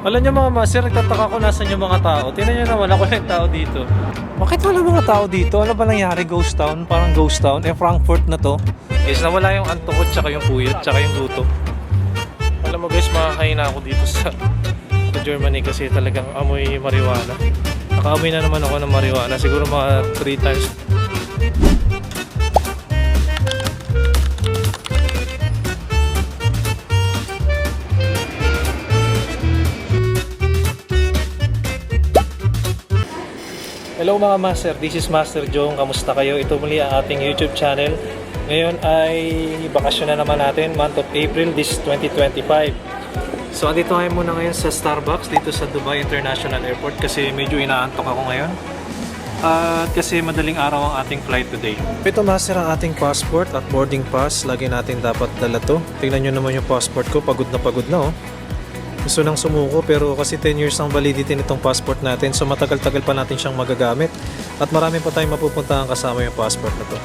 Alam niyo mga master, nagtataka ko nasan yung mga tao. Tingnan niyo naman, ako yung tao dito. Bakit wala mga tao dito? Ano ba nangyari? Ghost town? Parang ghost town? Eh, Frankfurt na to. Guys, nawala yung antukot, tsaka yung puyot, tsaka yung luto. Alam mo guys, makakain na ako dito sa, sa Germany kasi talagang amoy marijuana. Nakaamoy na naman ako ng marijuana. Siguro mga 3 times. Hello mga master, this is Master Jong. Kamusta kayo? Ito muli ang ating YouTube channel. Ngayon ay bakasyon na naman natin, month of April, this 2025. So andito tayo muna ngayon sa Starbucks dito sa Dubai International Airport kasi medyo inaantok ako ngayon. At kasi madaling araw ang ating flight today. Ito master ang ating passport at boarding pass. Lagi natin dapat dala to. Tingnan nyo naman yung passport ko, pagod na pagod na oh. Gusto nang sumuko pero kasi 10 years ang validity nitong passport natin so matagal-tagal pa natin siyang magagamit at marami pa tayong mapupuntahan kasama yung passport na to.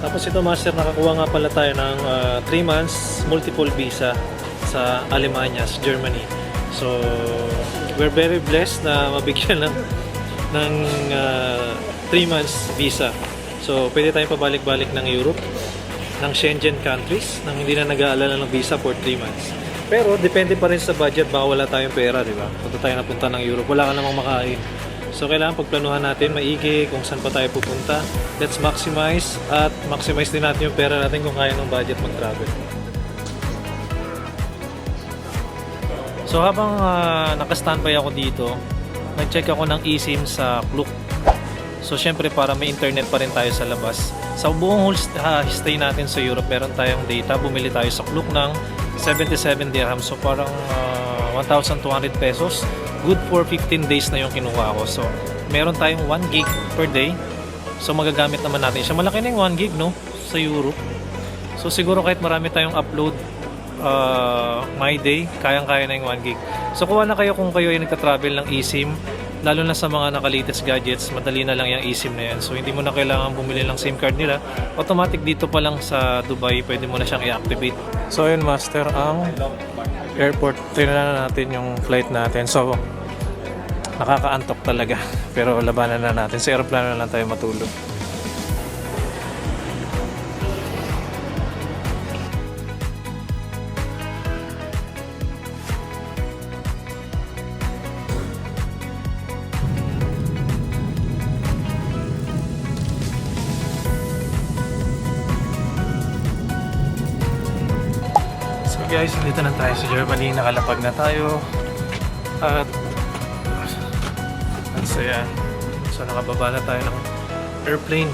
Tapos ito master, nakakuha nga pala tayo ng 3 months multiple visa sa Alemanya, sa Germany. So we're very blessed na mabigyan ng ng 3 months visa. So pwede tayong pabalik-balik ng Europe, ng Schengen countries, nang hindi na nag-aalala ng visa for 3 months. Pero depende pa rin sa budget, baka wala tayong pera, di ba? Punta tayo napunta ng Europe, wala ka namang makain. So kailangan pagplanuhan natin maigi kung saan pa tayo pupunta. Let's maximize at maximize din natin yung pera natin kung kaya ng budget mag-travel. So habang uh, naka-standby ako dito, nag-check ako ng eSIM sa Klook. So syempre para may internet pa rin tayo sa labas. Sa buong whole ah, stay natin sa Europe, meron tayong data. Bumili tayo sa Klook ng 77 dirham. So parang ah, 1,200 pesos. Good for 15 days na yung kinuha ko. So meron tayong 1 gig per day. So magagamit naman natin siya. Malaki na yung 1 gig no sa Europe. So siguro kahit marami tayong upload uh, my day, kayang-kaya na yung 1 gig. So kuha na kayo kung kayo ay nagta-travel ng eSIM, lalo na sa mga naka-latest gadgets, madali na lang yung eSIM na yan. So hindi mo na kailangan bumili ng SIM card nila. Automatic dito pa lang sa Dubai, pwede mo na siyang i-activate. So yun master, ang airport, tingnan na natin yung flight natin. So nakakaantok talaga. Pero labanan na natin. Sa aeroplano na lang tayo matulog. Guys, dito na tayo sa Germany. Nakalapag na tayo. At ang saya. So nakababa na tayo ng airplane.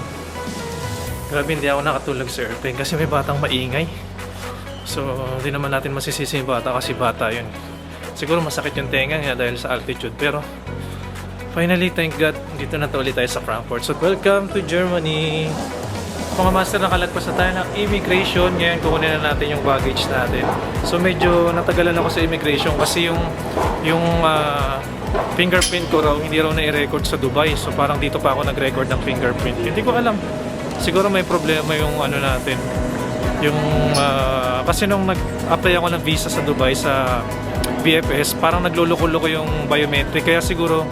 Grabe hindi ako nakatulog sa airplane kasi may batang maingay. So hindi naman natin masisisi yung bata kasi bata yun. Siguro masakit yung tenga niya dahil sa altitude pero finally thank God dito na to ulit tayo sa Frankfurt. So welcome to Germany. Mga master, nakalagpas na tayo ng immigration. Ngayon, kukunin na natin yung baggage natin. So, medyo natagalan ako sa immigration kasi yung, yung ah, fingerprint ko raw, hindi raw na-record sa Dubai. So, parang dito pa ako nag-record ng fingerprint. Hindi ko alam. Siguro may problema yung ano natin. Yung, ah, kasi nung nag-apply ako ng visa sa Dubai sa BFS, parang nagluluko-luko yung biometric. Kaya siguro,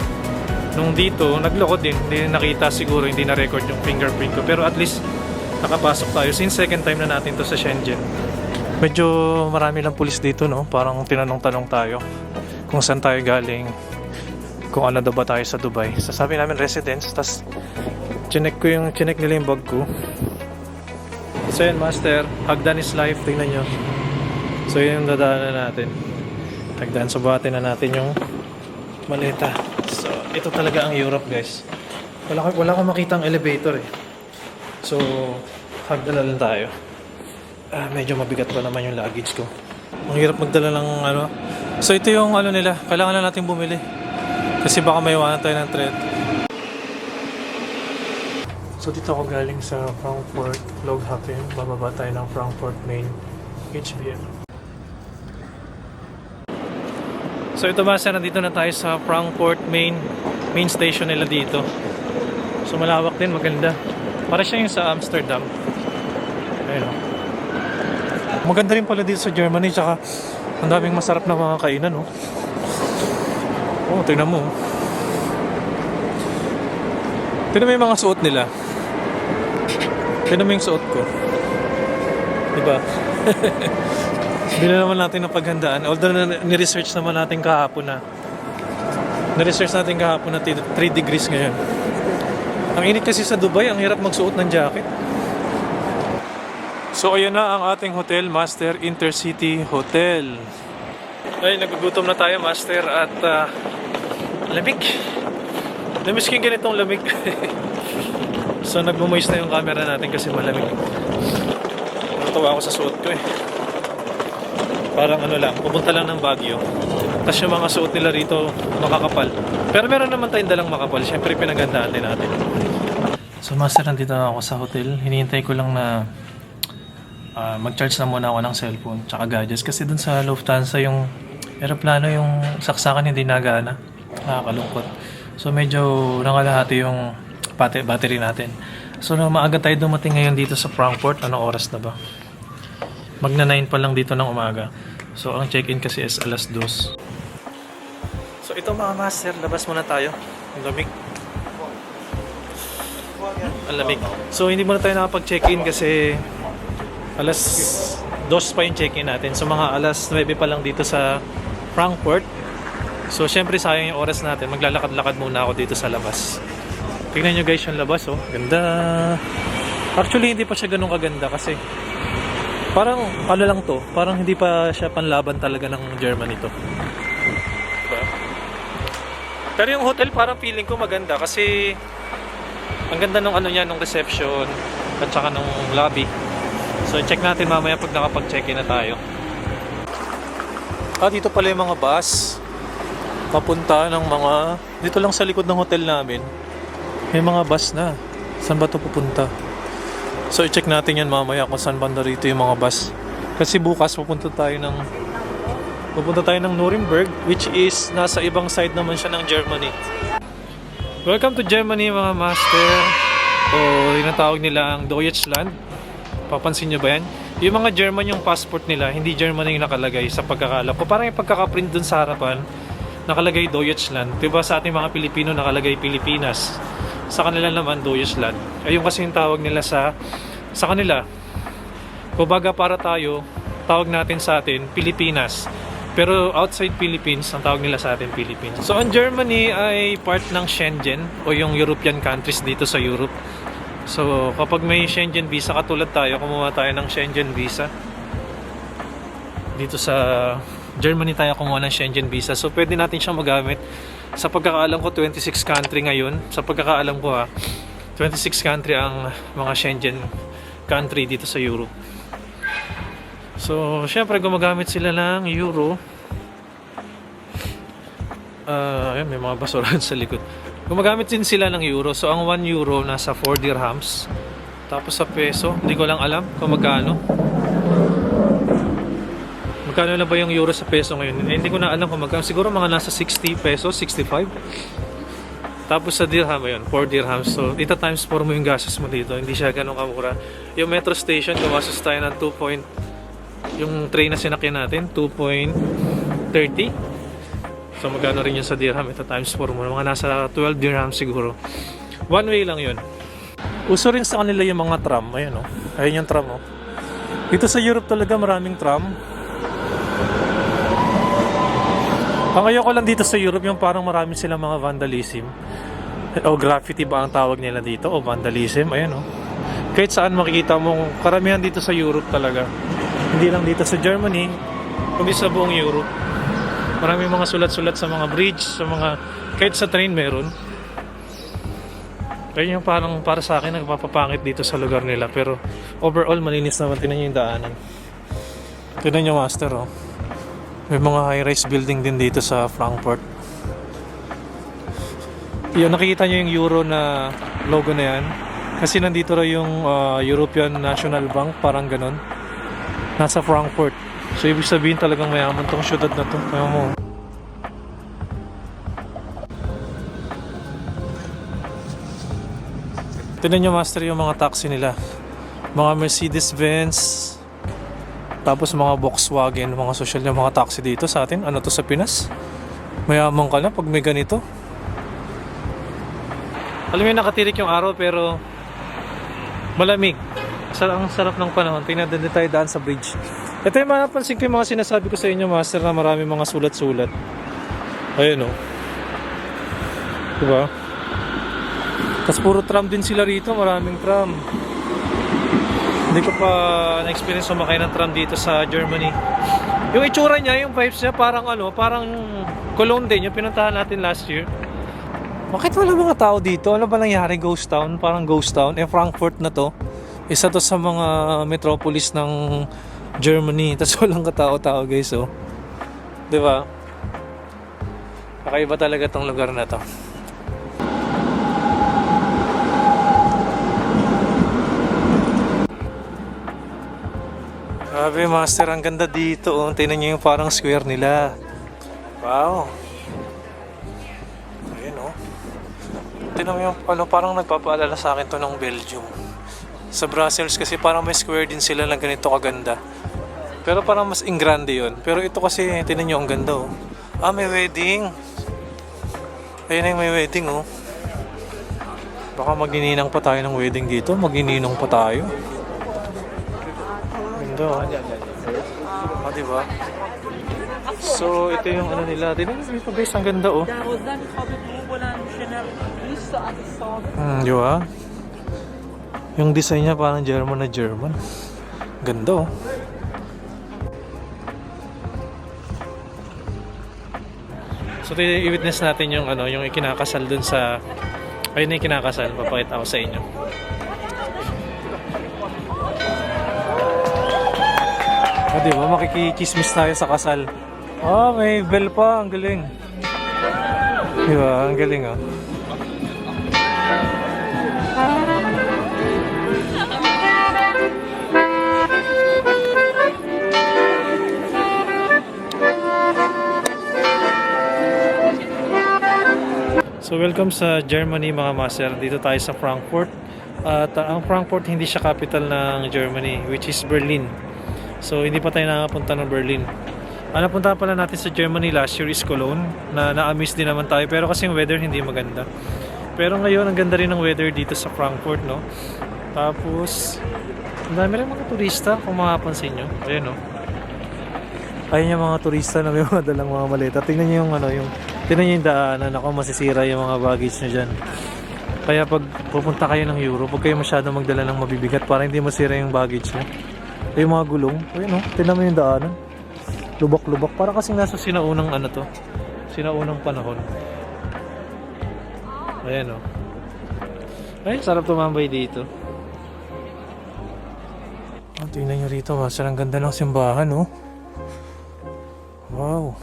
nung dito, nagloko din. Hindi nakita siguro, hindi na-record yung fingerprint ko. Pero at least, nakapasok tayo. Since second time na natin to sa Shenzhen. Medyo marami lang pulis dito, no? Parang tinanong-tanong tayo kung saan tayo galing, kung ano daw ba tayo sa Dubai. Sasabi namin residence, tas chinek ko yung, chinek nila yung bag ko. So yun, master, hagdan is life, tingnan nyo. So yun yung dadaanan natin. Hagdan, subuhatin na natin yung maleta. So, ito talaga ang Europe, guys. Wala, ko- wala akong makitang elevator eh. So, hagdala lang tayo. Ah, medyo mabigat pa naman yung luggage ko. Ang hirap magdala ng ano. So, ito yung ano nila. Kailangan na natin bumili. Kasi baka may iwanan tayo ng thread. So, dito ako galing sa Frankfurt Flughafen. Bababa tayo ng Frankfurt Main HBM. So, ito ba, nandito na tayo sa Frankfurt Main main station nila dito. So, malawak din, maganda. Para siya yung sa Amsterdam. Ayun. Maganda rin pala dito sa Germany, tsaka ang daming masarap na mga kainan, no? Oh, tingnan mo. Tingnan mo yung mga suot nila. Tingnan mo yung suot ko. Diba? Hindi na naman natin napaghandaan. Although na, ni-research naman natin kahapon na ni-research natin kahapon na 3 degrees ngayon. Ang init kasi sa Dubai, ang hirap magsuot ng jacket. So ayan na ang ating hotel, Master Intercity Hotel. Ay, nagugutom na tayo, Master, at ah, lamig. Namiss ko ganitong lamig. so nagmumoist na yung camera natin kasi malamig. Natuwa ako sa suot ko eh. Parang ano lang, pupunta lang ng Baguio. Tapos yung mga suot nila rito, makakapal. Pero meron naman tayong dalang makapal. Siyempre, pinagandaan din natin. So, master, nandito na ako sa hotel. Hinihintay ko lang na ah, mag-charge na muna ako ng cellphone tsaka gadgets. Kasi dun sa Lufthansa, yung aeroplano, yung saksakan hindi nagana. Nakakalungkot. So, medyo nangalahati yung battery natin. So, na maaga tayo dumating ngayon dito sa Frankfurt. Anong oras na ba? Magna 9 pa lang dito ng umaga. So, ang check-in kasi is alas 2. So, ito mga master, labas muna tayo. Ang lamig. Ang lamig. So, hindi muna tayo nakapag-check-in kasi alas 2 pa yung check-in natin. So, mga alas 9 pa lang dito sa Frankfurt. So, syempre sayang yung oras natin. Maglalakad-lakad muna ako dito sa labas. Tingnan nyo guys yung labas, oh. Ganda. Actually, hindi pa siya ganun kaganda kasi parang ano lang to. Parang hindi pa siya panlaban talaga ng Germany to. Diba? Pero yung hotel parang feeling ko maganda kasi ang ganda nung ano niya, nung reception at saka nung lobby. So check natin mamaya pag nakapag-check-in na tayo. Ah, dito pala yung mga bus. Papunta ng mga... Dito lang sa likod ng hotel namin. May mga bus na. Saan ba ito pupunta? So i-check natin yan mamaya kung saan banda rito yung mga bus. Kasi bukas pupunta tayo ng... Pupunta tayo ng Nuremberg which is nasa ibang side naman siya ng Germany. Welcome to Germany mga master. O tinatawag nila ang Deutschland. Papansin nyo ba yan? Yung mga German yung passport nila, hindi German yung nakalagay sa pagkakala ko. Parang yung pagkakaprint dun sa harapan, nakalagay Deutschland. Diba sa ating mga Pilipino nakalagay Pilipinas. Sa kanila naman Deutschland. Ayun kasi yung tawag nila sa sa kanila. Kumbaga para tayo, tawag natin sa atin Pilipinas. Pero outside Philippines, ang tawag nila sa atin Philippines. So ang Germany ay part ng Schengen o yung European countries dito sa Europe. So kapag may Schengen visa katulad tayo, kumuha tayo ng Schengen visa. Dito sa Germany tayo kumuha ng Schengen visa. So pwede natin siyang magamit. Sa pagkakaalam ko 26 country ngayon. Sa pagkakaalam ko ha, 26 country ang mga Schengen country dito sa Europe. So, syempre gumagamit sila ng euro. Ah, ayun, may mga basurahan sa likod. Gumagamit din sila ng euro. So, ang 1 euro nasa 4 dirhams. Tapos sa peso, hindi ko lang alam kung magkano. Magkano na ba yung euro sa peso ngayon? Eh, hindi ko na alam kung magkano. Siguro mga nasa 60 pesos, 65. Tapos sa dirham, ayun, 4 dirhams. So, ita times 4 mo yung gastos mo dito. Hindi siya ganun kamura. Yung metro station, gumastos tayo ng 2 point yung train na sinakyan natin 2.30 so magkano rin yun sa dirham ito times 4 mo mga nasa 12 dirham siguro one way lang yun uso rin sa kanila yung mga tram ayun oh. ayun yung tram oh. dito sa Europe talaga maraming tram ang ayoko lang dito sa Europe yung parang marami silang mga vandalism o graffiti ba ang tawag nila dito o vandalism ayun oh. kahit saan makikita mo karamihan dito sa Europe talaga hindi lang dito sa Germany, kundi sa buong Europe. Marami mga sulat-sulat sa mga bridge, sa mga kahit sa train meron. Kaya yung parang para sa akin nagpapapangit dito sa lugar nila pero overall malinis naman tinan niyo yung daanan. Tinan niyo master oh. May mga high-rise building din dito sa Frankfurt. Yun, nakikita niyo yung euro na logo na yan. Kasi nandito raw yung ah, European National Bank, parang ganun nasa Frankfurt. So, ibig sabihin talagang mayaman tong syudad na to. Kaya mo. Tignan nyo, master, yung mga taxi nila. Mga Mercedes-Benz, tapos mga Volkswagen, mga social yung mga taxi dito sa atin. Ano to sa Pinas? Mayaman ka na pag may ganito. Alam mo nakatirik yung araw pero malamig. Sa ang sarap ng panahon. Tingnan din tayo daan sa bridge. Ito yung mapapansin ko yung mga sinasabi ko sa inyo, master, na marami mga sulat-sulat. Ayun o. Diba? Tapos puro tram din sila rito, maraming tram. Hindi ko pa na-experience sumakay ng tram dito sa Germany. Yung itsura niya, yung vibes niya, parang ano, parang Cologne din, yung pinuntahan natin last year. Bakit wala mga tao dito? Ano ba nangyari? Ghost town? Parang ghost town. Eh, Frankfurt na to. Isa to sa mga metropolis ng Germany. Tapos walang katao-tao guys, oh. Ba? Kakaiba talaga tong lugar na to. Grabe, master. Ang ganda dito. Oh. Tingnan niyo yung parang square nila. Wow. Ayun, oh. Tingnan mo yung ano, parang nagpapaalala sa akin to ng Belgium. Sa Brussels kasi parang may square din sila na ganito kaganda. Pero parang mas ingrande yun. Pero ito kasi, tingnan nyo, ang ganda, oh. Ah, may wedding. Ayun na yung may wedding, oh. Baka magininang pa tayo ng wedding dito. Magininong pa tayo. Ganda, oh. Ah, diba? So, ito yung ano nila. Tingnan nyo dito, guys. Ang ganda, oh. Hmm, di ba? Yung design niya parang German na German. Ganda, oh. So, ito yung i-witness natin yung ano, yung ikinakasal dun sa ayun na yung kinakasal, papakita ko sa inyo. Ah, di ba? Makikichismis tayo sa kasal. Ah, may bell pa. Ang galing. Di? Ang galing, ah. So welcome sa Germany mga master. Dito tayo sa Frankfurt. At ang Frankfurt hindi siya capital ng Germany which is Berlin. So hindi pa tayo nakapunta ng Berlin. Ang napunta pala natin sa Germany last year is Cologne na na-miss din naman tayo pero kasi yung weather hindi maganda. Pero ngayon ang ganda rin ng weather dito sa Frankfurt no. Tapos ang dami rin mga turista kung makapansin nyo. Ayun no. Ayun yung mga turista na may mga dalang mga maleta. Tingnan nyo yung ano, yung tingnan nyo yung daanan. Ako masisira yung mga baggage nyo dyan. Kaya pag pupunta kayo ng Europe, huwag kayo masyado magdala ng mabibigat para hindi masira yung baggage nyo. Yung mga gulong, ayun no, tingnan mo yung daanan. Lubak-lubak. Para kasing nasa sinaunang ano to. Sinaunang panahon. Ayan o. Ay, sarap tumambay dito. Oh, tingnan nyo rito, master. Ang ganda ng simbahan, oh. Wow.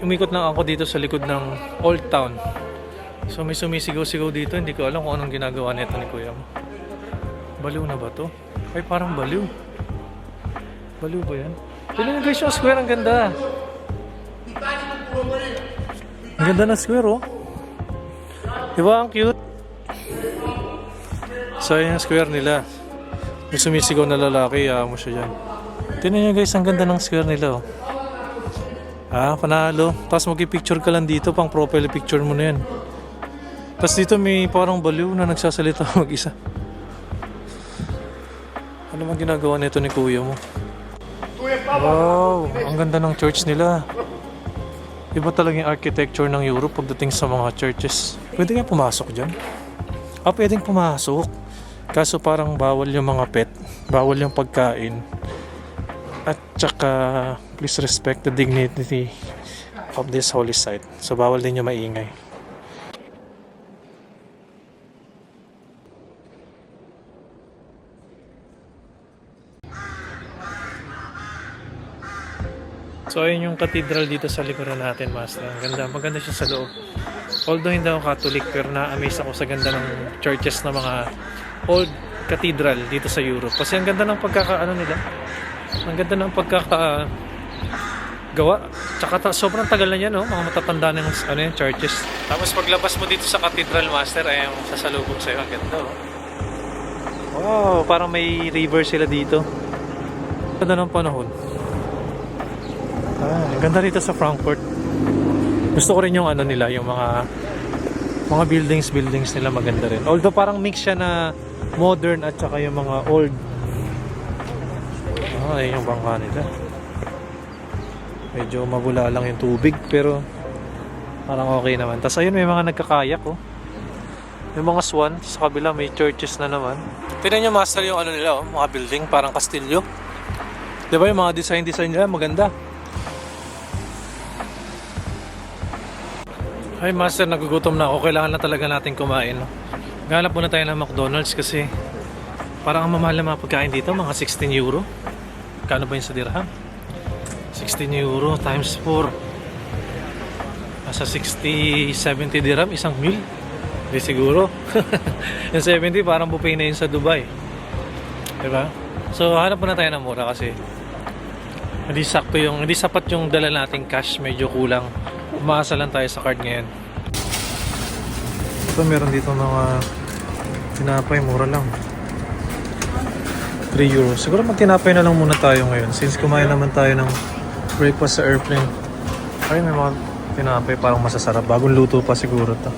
Umikot lang ako dito sa likod ng Old Town. So may sumisigaw-sigaw dito. Hindi ko alam kung anong ginagawa nito ni Kuya mo. Baliw na ba to? Ay, parang baliw. Baliw ba yan? Tignan guys yung square. Ang ganda. Ang ganda ng square, oh. Diba? Ang cute. So, yun yung square nila. May sumisigaw na lalaki. Iyaw mo siya dyan. Tignan nyo guys, ang ganda ng square nila, oh. Ah, panalo. Tapos mag-picture ka lang dito, pang profile picture mo na yan. Tapos dito may parang baliw na nagsasalita mag-isa. Ano man ginagawa nito ni kuya mo? Wow, ang ganda ng church nila. Iba talaga yung architecture ng Europe pagdating sa mga churches. Pwede kaya pumasok dyan? Ah, pwedeng pumasok. Kaso parang bawal yung mga pet. Bawal yung pagkain. At saka, please respect the dignity of this holy site. So, bawal din yung maingay. So, ayun yung cathedral dito sa likuran natin, Master. Ang ganda. Maganda siya sa loob. Although hindi ako Catholic, pero na-amaze ako sa ganda ng churches na mga old cathedral dito sa Europe. Kasi ang ganda ng pagkakaano nila. Ang ganda ng pagkaka gawa. Tsaka ta- sobrang tagal na yan, no? Mga matatanda yung ano yung churches. Tapos paglabas mo dito sa Cathedral Master, ay yung sasalubong sa'yo. Ang ganda, oh. Wow, parang may river sila dito. Ganda ng panahon. Ah, ang ganda dito sa Frankfurt. Gusto ko rin yung ano nila, yung mga mga buildings buildings nila maganda rin. Although parang mix siya na modern at saka yung mga old. Ah, ayun yung bangka nila. Medyo mabula lang yung tubig pero parang okay naman. Tapos ayun may mga nagkakayak oh. May mga swan sa kabila may churches na naman. Tignan nyo master yung ano nila oh, mga building parang kastilyo. 'Di ba yung mga design design nila maganda. Ay master, nagugutom na ako. Kailangan na talaga natin kumain. No? Ganap muna tayo ng McDonald's kasi parang ang mamahal na mga pagkain dito, mga 16 euro. Kano ba yun sa dirham? 16 euro times 4. Nasa 60, 70 dirham, isang meal. Hindi siguro. yung 70 parang buffet na yun sa Dubai. Diba? So hanap muna tayo ng mura kasi hindi sakto yung, hindi sapat yung dala nating cash, medyo kulang. Umaasa lang tayo sa card ngayon. Ito meron dito mga tinapay, mura lang. 3 euros. Siguro magtinapay na lang muna tayo ngayon since kumain naman tayo ng breakfast sa airplane. Ay, may mga tinapay parang masasarap. Bagong luto pa siguro to.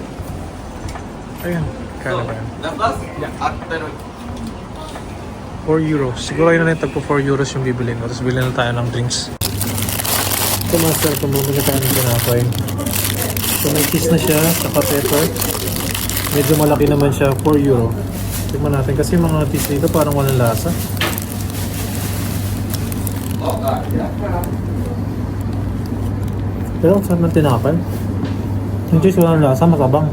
Ayun, kaya ba yan? The bus afternoon. 4 euros. Siguro yun na lang tagpo 4 euros yung bibilin ko. Tapos bilhin na tayo ng drinks. Ito master, kung bumili tayo ng tinapay. So may cheese na siya, saka pepper. Medyo malaki naman siya, 4 euro. Tingnan natin kasi mga cheese dito parang walang lasa. Pero ang sarap ng tinapay. Yung cheese walang lasa, matabang.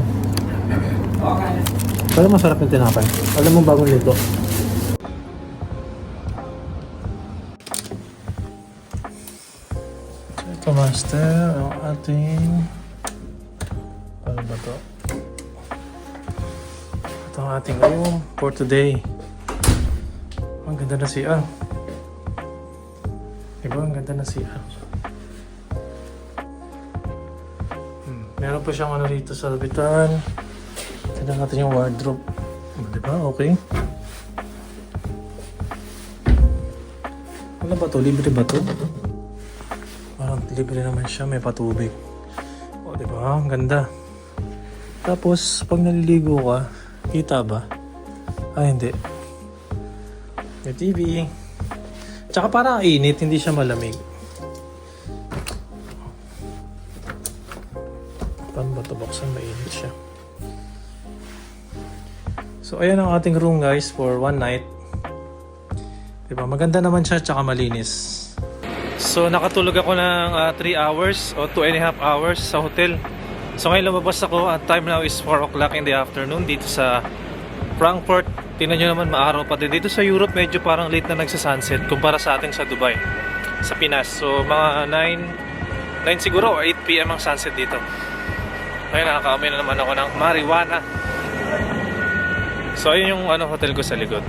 Pero masarap yung tinapay. Alam mo bagong lito. Ito master, ang ating ano ba to? Ito ang ating room for today. Ang ganda na siya. Diba? Ang ganda na siya. Hmm. Meron pa siyang ano dito sa labitan. Tignan natin yung wardrobe. Diba? Okay. Ano ba to? Libre ba to? Libre naman siya, may patubig. O, di ba? Ang ganda. Tapos, pag naliligo ka, kita ba? Ah, hindi. May TV. Tsaka parang init, hindi siya malamig. Paano ba ito buksan? Mainit siya. So, ayan ang ating room guys for one night. Diba? Maganda naman siya, tsaka malinis. So nakatulog ako ng 3 hours o 2 and a half hours sa hotel. So ngayon lumabas ako at time now is 4 o'clock in the afternoon dito sa Frankfurt. Tingnan nyo naman maaraw pa din. Dito sa Europe medyo parang late na nagsa-sunset kumpara sa atin sa Dubai. Sa Pinas. So mga 9, 9 siguro o 8pm ang sunset dito. Ngayon nakakaamoy na naman ako ng marijuana. So ayun yung ano hotel ko sa likod.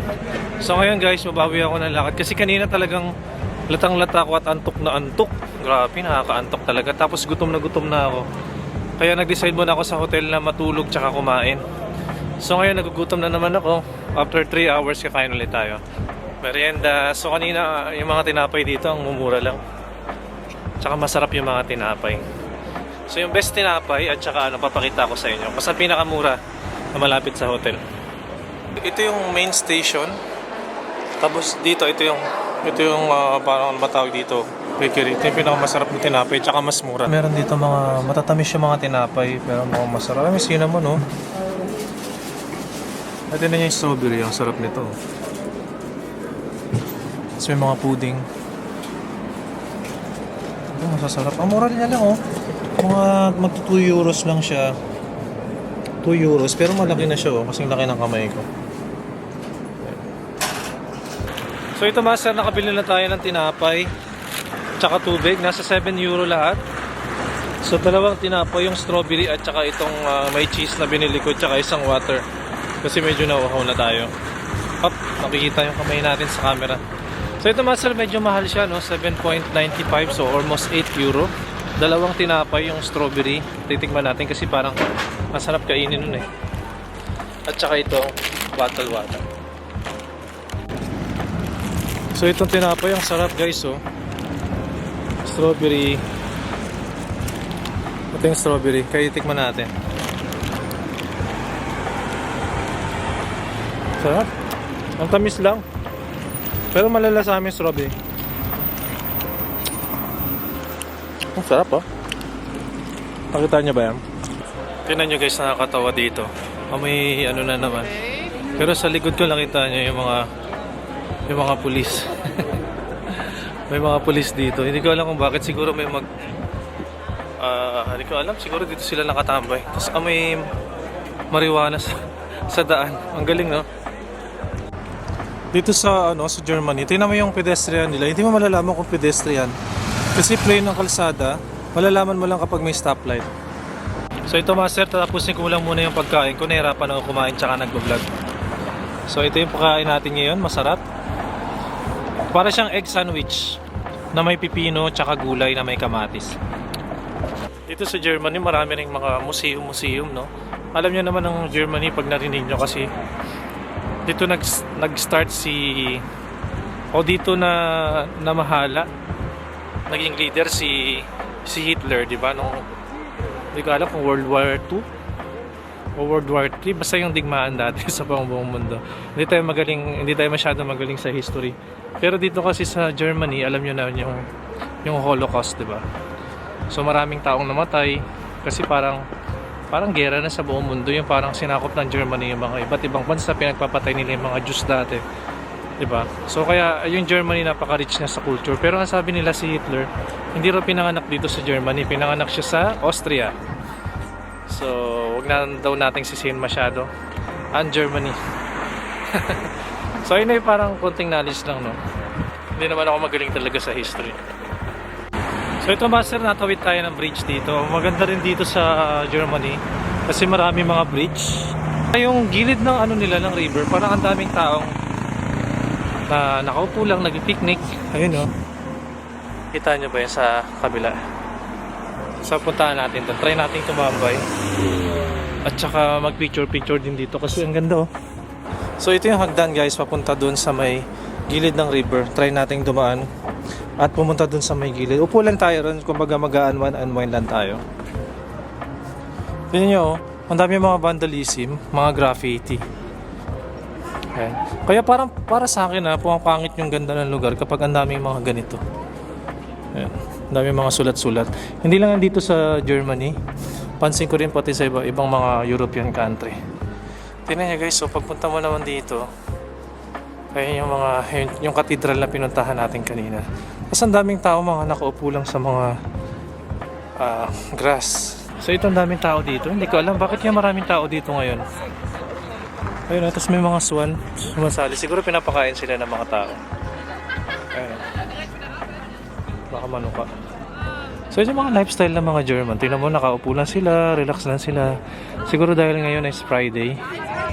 So ngayon guys, mabawi ako ng lakad kasi kanina talagang latang-lata ako at antok na antok. Grabe, nakakaantok talaga. Tapos gutom na gutom na ako. Kaya nag-decide muna ako sa hotel na matulog tsaka kumain. So ngayon nagugutom na naman ako. After 3 hours kakain ulit tayo. Merienda. So kanina yung mga tinapay dito ang mumura lang. Tsaka masarap yung mga tinapay. So yung best tinapay at tsaka ano papakita ko sa inyo. Basta pinakamura na malapit sa hotel. Ito yung main station. Tapos dito ito yung ito yung ah, parang ano ba tawag dito bakery. Ito yung pinakamasarap na tinapay tsaka mas mura. Meron dito mga matatamis yung mga tinapay pero mga masarap. May cinnamon no. At yun na yung strawberry. Ang sarap nito. Tapos may mga pudding. Ito masasarap. Ang mura niya lang oh. Mga magto 2 euros lang siya. 2 euros pero malaki na siya oh. Kasing laki ng kamay ko. So ito master, nakabili na tayo ng tinapay tsaka tubig. Nasa 7 euro lahat. So dalawang tinapay, yung strawberry at tsaka itong ah, may cheese na binili ko tsaka isang water. Kasi medyo nauhaw na tayo. Up, nakikita yung kamay natin sa camera. So ito master, medyo mahal siya, no? 7.95 so almost 8 euro. Dalawang tinapay yung strawberry. Titikman natin kasi parang masarap kainin nun eh. At tsaka ito, bottle water. So itong tinapay ang sarap guys oh. Strawberry. Ito yung strawberry. Kaya tikman natin. Sarap. Ang tamis lang. Pero malala sa amin strawberry. Ang sarap oh. Nakita niyo ba yan? Tingnan nyo guys, nakakatawa dito. May ano na naman. Pero sa likod ko nakita nyo yung mga yung mga pulis. may mga pulis dito. Hindi ko alam kung bakit. Siguro may mag... ah hindi ko alam. Siguro dito sila nakatambay. Tapos may marijuana sa, sa daan. Ang galing, no? Dito sa ano sa Germany, tingnan mo yung pedestrian nila. Hindi mo malalaman kung pedestrian. Kasi plain ng kalsada, malalaman mo lang kapag may stoplight. So ito master, tapusin ko lang muna yung pagkain ko. Nahirapan ako kumain tsaka nag-vlog. So ito yung pagkain natin ngayon, masarap. Para siyang egg sandwich na may pipino tsaka gulay na may kamatis. Dito sa Germany, marami ring mga museum-museum, no? Alam niyo naman ng Germany pag narinig nyo kasi dito nag nag-start si o dito na namahala naging leader si si Hitler, di ba? Nung hindi ko alam kung World War 2 o World War 3 basta yung digmaan dati sa pambuong mundo. Hindi tayo magaling, hindi tayo masyado magaling sa history. Pero dito kasi sa Germany, alam niyo na yung yung Holocaust, di ba? So maraming taong namatay kasi parang parang gera na sa buong mundo yung parang sinakop ng Germany yung mga iba't ibang bansa pinagpapatay nila yung mga Jews dati 'di ba so kaya yung Germany napaka-rich na sa culture pero ang sabi nila si Hitler hindi raw pinanganak dito sa Germany pinanganak siya sa Austria so wag na daw nating sisihin masyado ang Germany so yun ay parang konting knowledge lang no hindi naman ako magaling talaga sa history So ito master, natawid tayo ng bridge dito. Maganda rin dito sa Germany kasi marami mga bridge. Yung gilid ng ano nila ng river, parang ang daming taong na nakaupo lang, nag-picnic. Ayun oh. Kita nyo ba yan sa kabila? So puntahan natin to. Try natin tumambay. At saka mag-picture-picture din dito kasi ang ganda oh. So ito yung hagdan guys, papunta dun sa may gilid ng river. Try nating dumaan at pumunta dun sa may gilid. Upo lang tayo ron, kumbaga mag-unwind unwind lang tayo. Tingnan nyo, oh, ang dami mga vandalism, mga graffiti. Ayan. Kaya parang para sa akin ha, pumapangit yung ganda ng lugar kapag ang daming mga ganito. Ayan. Daming mga sulat-sulat. Hindi lang dito sa Germany. Pansin ko rin pati sa iba, ibang mga European country. Tingnan nyo guys, so pagpunta mo naman dito, Ayun yung mga yung, yung cathedral na pinuntahan natin kanina. Tapos ang daming tao mga nakaupo lang sa mga ah, grass. So ito ang daming tao dito. Hindi ko alam bakit yung maraming tao dito ngayon. Ayun, oh, tapos may mga swan sumasali. Siguro pinapakain sila ng mga tao. Baka manuka. So yung mga lifestyle ng mga German. Tingnan mo, nakaupo lang sila, relax lang sila. Siguro dahil ngayon is Friday.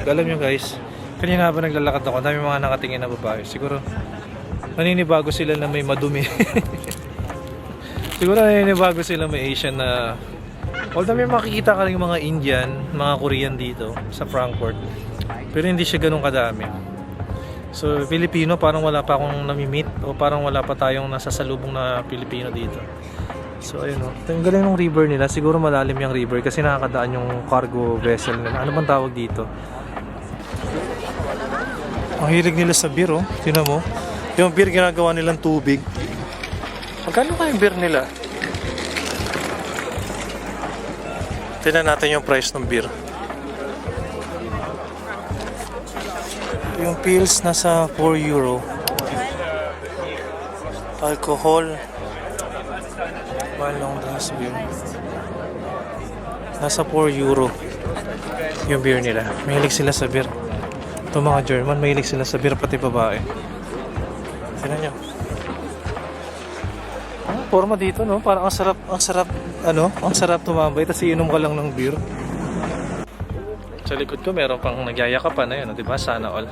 Alam nyo guys, kanina habang naglalakad ako, dami mga nakatingin na babae. Siguro, naninibago sila na may madumi. Siguro naninibago sila may Asian na... Although may makikita ka mga Indian, mga Korean dito sa Frankfurt. Pero hindi siya ganun kadami. So, Filipino, parang wala pa akong nami-meet o parang wala pa tayong nasasalubong na Pilipino dito. So, ayun o. Ang galing ng river nila. Siguro malalim yung river kasi nakakadaan yung cargo vessel nila. Ano bang tawag dito? Ang hilig nila sa beer, oh. Tingnan mo. Yung beer ginagawa nilang tubig. Magkano kaya yung beer nila? Tingnan natin yung price ng beer. Yung pills nasa 4 euro. Alcohol. Malong glass beer. Nasa 4 euro. Yung beer nila. Mahilig sila sa beer. Ito mga German, mahilig sila sa beer pati babae. Tingnan nyo. Ang forma dito, no? Parang ang sarap, ang sarap, ano? Ang sarap tumambay, tapos iinom ka lang ng beer. Sa likod ko, meron pang nagyayakapan na di ba? Sana all.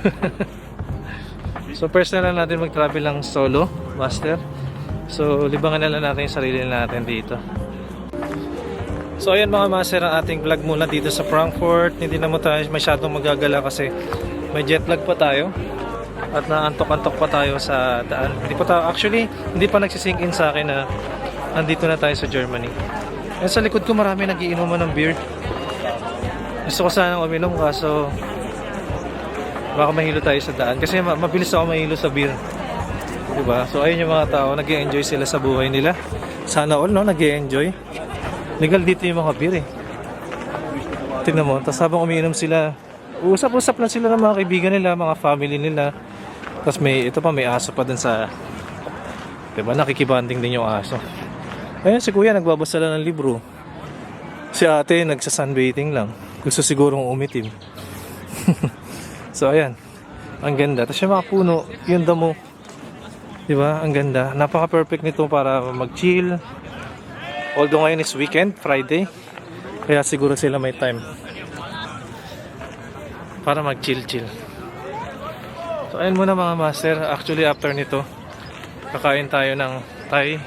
so, personal na natin mag-travel lang solo, master. So, libangan na lang natin yung sarili natin dito. So ayan mga master ang ating vlog muna dito sa Frankfurt. Hindi naman tayo masyadong magagala kasi may jet lag pa tayo. At naantok-antok pa tayo sa daan. Hindi pa tayo, actually, hindi pa nagsisink in sa akin na andito na tayo sa Germany. Eh, sa likod ko marami nagiinuman ng beer. Gusto ko sanang uminom kaso baka mahilo tayo sa daan. Kasi ma- mabilis ako mahilo sa beer. Diba? So ayun yung mga tao, nag enjoy sila sa buhay nila. Sana all, no? nag enjoy Legal dito yung mga beer eh. Tingnan mo, tapos habang umiinom sila, usap-usap lang sila ng mga kaibigan nila, mga family nila. Tapos may, ito pa, may aso pa dun sa, diba, nakikibanding din yung aso. Ayun, si kuya nagbabasa lang ng libro. Si ate, nagsa-sunbathing lang. Gusto sigurong umitim. so, ayan. Ang ganda. Tapos yung mga puno, yung damo. Diba? Ang ganda. Napaka-perfect nito para mag-chill. Although ngayon is weekend, Friday. Kaya siguro sila may time. Para mag-chill-chill. So, ayun muna mga master. Actually, after nito, kakain tayo ng Thai,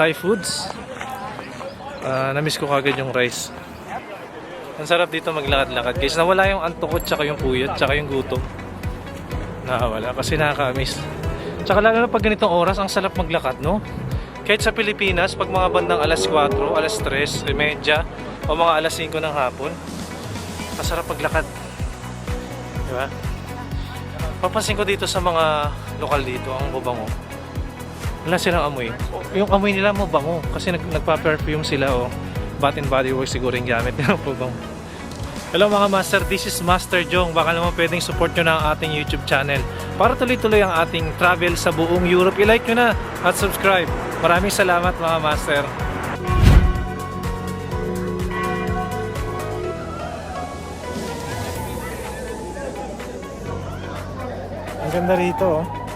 Thai foods. Ah, na-miss ko kagad yung rice. Ang sarap dito maglakad-lakad. Guys, nawala yung antok ko, tsaka yung puyat, tsaka yung gutom. Nakawala kasi nakaka-miss. Tsaka lalo na pag ganitong oras, ang sarap maglakad, no? Kahit sa Pilipinas, pag mga bandang alas 4, alas 3, media, o mga alas 5 ng hapon, masarap maglakad. Di ba? Papansin ko dito sa mga lokal dito, ang babango. Wala silang amoy. Yung amoy nila mo bango kasi nag nagpa-perfume sila o Bath and Body Works siguro yung gamit nila po. Hello mga master, this is Master Jong. Baka naman pwedeng support nyo na ang ating YouTube channel para tuloy-tuloy ang ating travel sa buong Europe. I-like nyo na at subscribe. Maraming salamat mga master. Ang ganda rito oh.